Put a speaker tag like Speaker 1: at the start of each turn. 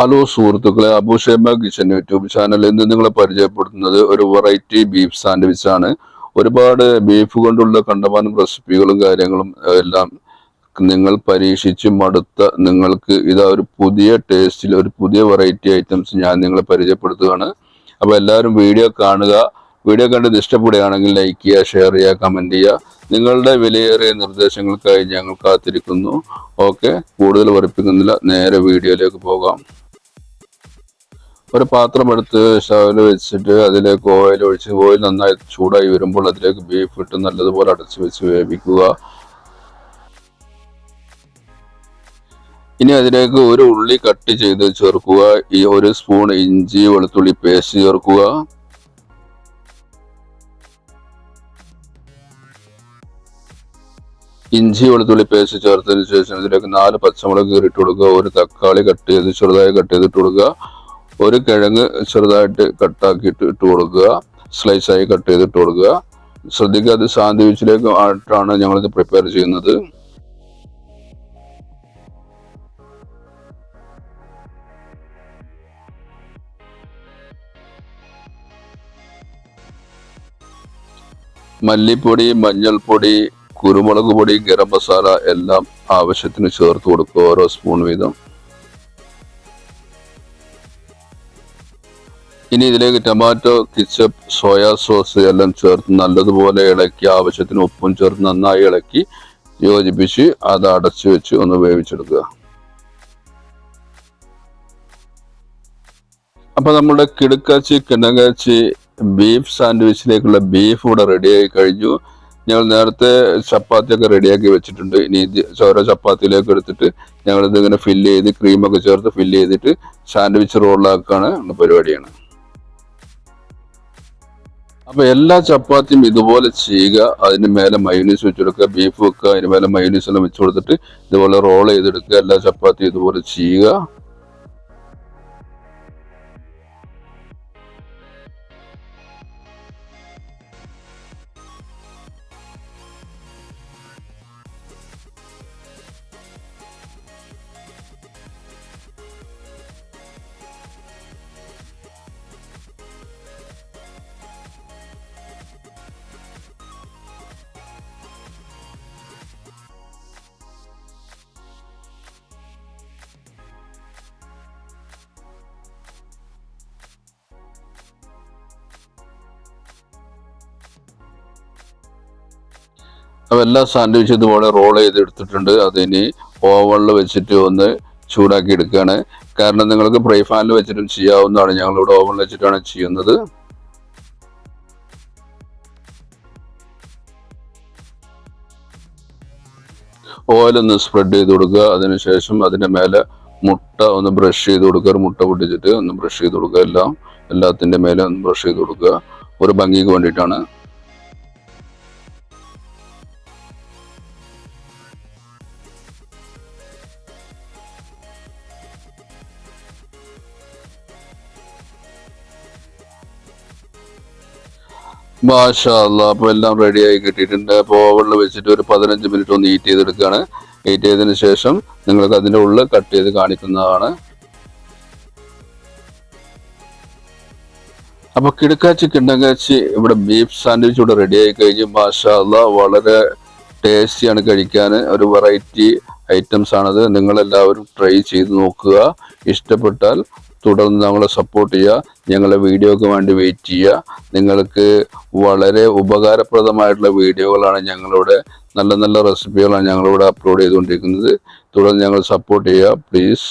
Speaker 1: Hello സുഹൃത്തുക്കളെ അബുഷേമ kitchen YouTube channel ഇന്ന് നിങ്ങളെ പരിചയപ്പെടുത്തുന്നത് ഒരു വെറൈറ്റി ബീഫ് സാൻഡ്വിച്ച് ആണ്. ഒരുപാട് ബീഫ് കൊണ്ടുള്ള കണ്ടമാനം റെസിപ്പികളും കാര്യങ്ങളും എല്ലാം നിങ്ങൾ പരീക്ഷിച്ച് മടുത്ത നിങ്ങൾക്ക് ഇതാ ഒരു പുതിയ ടേസ്റ്റിൽ ഒരു പുതിയ വെറൈറ്റി ഐറ്റംസ് ഞാൻ നിങ്ങളെ പരിചയപ്പെടുത്തുകയാണ്. അപ്പോൾ എല്ലാവരും വീഡിയോ കാണുക. വീഡിയോ കണ്ടത് ഇഷ്ടപ്പെടുകയാണെങ്കിൽ ലൈക്ക് ചെയ്യുക ഷെയർ ചെയ്യുക കമന്റ് ചെയ്യുക. നിങ്ങളുടെ വിലയേറിയ നിർദ്ദേശങ്ങൾക്കായി ഞങ്ങൾ കാത്തിരിക്കുന്നു. ഓക്കെ കൂടുതൽ ഉറപ്പിക്കുന്നില്ല നേരെ വീഡിയോയിലേക്ക് പോകാം. ഒരു പാത്രം എടുത്ത് സ്റ്റവിൽ വെച്ചിട്ട് അതിലേക്ക് ഓയിൽ ഒഴിച്ച് ഓയിൽ നന്നായി ചൂടായി വരുമ്പോൾ അതിലേക്ക് ബീഫ് ഇട്ട് നല്ലതുപോലെ അടച്ചു വെച്ച് വേവിക്കുക. ഇനി അതിലേക്ക് ഒരു ഉള്ളി കട്ട് ചെയ്ത് ചേർക്കുക. ഈ ഒരു സ്പൂൺ ഇഞ്ചി വെളുത്തുള്ളി പേസ്റ്റ് ചേർക്കുക. ഇഞ്ചി വെളുത്തുള്ളി പേസ്റ്റ് ചേർത്തതിന് ശേഷം ഇതിലേക്ക് നാല് പച്ചമുളക് കീറിട്ട് കൊടുക്കുക. ഒരു തക്കാളി കട്ട് ചെയ്ത് ചെറുതായി കട്ട് ചെയ്തിട്ട് കൊടുക്കുക. ഒരു കിഴങ്ങ് ചെറുതായിട്ട് കട്ടാക്കിയിട്ട് ഇട്ട് കൊടുക്കുക. സ്ലൈസായി കട്ട് ചെയ്തിട്ട് കൊടുക്കുക. ശ്രദ്ധിക്കുക അത് സാൻഡ്വിച്ചിലേക്ക് ആയിട്ടാണ് ഞങ്ങളിത് പ്രിപ്പയർ ചെയ്യുന്നത്. മല്ലിപ്പൊടി മഞ്ഞൾപ്പൊടി കുരുമുളക് പൊടി ഗരം മസാല എല്ലാം ആവശ്യത്തിന് ചേർത്ത് കൊടുക്കുക ഓരോ സ്പൂൺ വീതം. ഇനി ഇതിലേക്ക് ടൊമാറ്റോ കിച്ചപ്പ് സോയാ സോസ് എല്ലാം ചേർത്ത് നല്ലതുപോലെ ഇളക്കി ആവശ്യത്തിന് ഉപ്പും ചേർത്ത് നന്നായി ഇളക്കി യോജിപ്പിച്ച് അത് അടച്ചു വെച്ച് ഒന്ന് വേവിച്ചെടുക്കുക. അപ്പൊ നമ്മുടെ കിടുക്കാച്ചി കിണകാച്ചി ബീഫ് സാൻഡ്വിച്ചിലേക്കുള്ള ബീഫ് ഇവിടെ റെഡിയായി കഴിഞ്ഞു. ഞങ്ങൾ നേരത്തെ ചപ്പാത്തിയൊക്കെ റെഡിയാക്കി വെച്ചിട്ടുണ്ട്. ഇനി ഇത് ഓരോ ചപ്പാത്തിയിലേക്ക് എടുത്തിട്ട് ഞങ്ങൾ ഇതിങ്ങനെ ഫില്ല് ചെയ്ത് ക്രീമൊക്കെ ചേർത്ത് ഫില്ല് ചെയ്തിട്ട് സാൻഡ്വിച്ച് റോളിലാക്കാണ് പരിപാടിയാണ്. അപ്പൊ എല്ലാ ചപ്പാത്തിയും ഇതുപോലെ ചെയ്യുക അതിന് മേലെ മയോണീസ് വെച്ച് കൊടുക്കുക ബീഫ് വെക്കുക അതിന് മേലെ മയോണീസ് എല്ലാം വെച്ച് കൊടുത്തിട്ട് ഇതുപോലെ റോൾ ചെയ്തെടുക്കുക എല്ലാ ചപ്പാത്തിയും ഇതുപോലെ ചെയ്യുക. അപ്പോൾ എല്ലാ സാൻഡ്വിച്ച് ഇതുപോലെ റോൾ ചെയ്തെടുത്തിട്ടുണ്ട്. അതിനി ഓവണിൽ വെച്ചിട്ട് ഒന്ന് ചൂടാക്കി എടുക്കുകയാണ് കാരണം നിങ്ങൾക്ക് ബ്രൈ ഫാനിൽ വെച്ചിട്ടും ചെയ്യാവുന്നതാണ്. ഞങ്ങളിവിടെ ഓവണിൽ വെച്ചിട്ടാണ് ചെയ്യുന്നത്. ഓയിൽ ഒന്ന് സ്പ്രെഡ് ചെയ്ത് കൊടുക്കുക. അതിനുശേഷം അതിന്റെ മേലെ മുട്ട ഒന്ന് ബ്രഷ് ചെയ്ത് കൊടുക്കുക. ഒരു മുട്ട പൊട്ടിച്ചിട്ട് ഒന്ന് ബ്രഷ് ചെയ്ത് കൊടുക്കുക. എല്ലാം എല്ലാത്തിന്റെ മേലെ ഒന്ന് ബ്രഷ് ചെയ്ത് കൊടുക്കുക. ഒരു ഭംഗിക്ക് വേണ്ടിയിട്ടാണ്. മാഷാല്ല അപ്പോൾ എല്ലാം റെഡി ആയി കിട്ടിയിട്ടുണ്ട്. അപ്പോൾ ഓവറിൽ വെച്ചിട്ട് ഒരു പതിനഞ്ച് മിനിറ്റ് ഒന്ന് ഹീറ്റ് ചെയ്തെടുക്കുകയാണ് ഹീറ്റ് ചെയ്തതിന് ശേഷം നിങ്ങൾക്ക് അതിന്റെ ഉള്ളിൽ കട്ട് ചെയ്ത് കാണിക്കുന്നതാണ്. അപ്പോൾ കിടക്കാച്ചി കിണ്ടങ്കാച്ചി ഇവിടെ ബീഫ് സാൻഡ്വിച്ച് ഇവിടെ റെഡിയായി കഴിഞ്ഞു. മാഷാല്ല വളരെ ടേസ്റ്റിയാണ് കഴിക്കാൻ ഒരു വെറൈറ്റി ഐറ്റംസ് ആണത്. നിങ്ങളെല്ലാവരും ട്രൈ ചെയ്ത് നോക്കുക. ഇഷ്ടപ്പെട്ടാൽ തുടർന്ന് ഞങ്ങളെ സപ്പോർട്ട് ചെയ്യുക. ഞങ്ങളുടെ വീഡിയോക്ക് വേണ്ടി വെയിറ്റ് ചെയ്യുക. നിങ്ങൾക്ക് വളരെ ഉപകാരപ്രദമായിട്ടുള്ള വീഡിയോകളാണ് ഞങ്ങളിവിടെ നല്ല നല്ല റെസിപ്പികളാണ് ഞങ്ങളിവിടെ അപ്ലോഡ് ചെയ്തുകൊണ്ടിരിക്കുന്നത്. തുടർന്ന് ഞങ്ങൾ സപ്പോർട്ട് ചെയ്യുക. പ്ലീസ്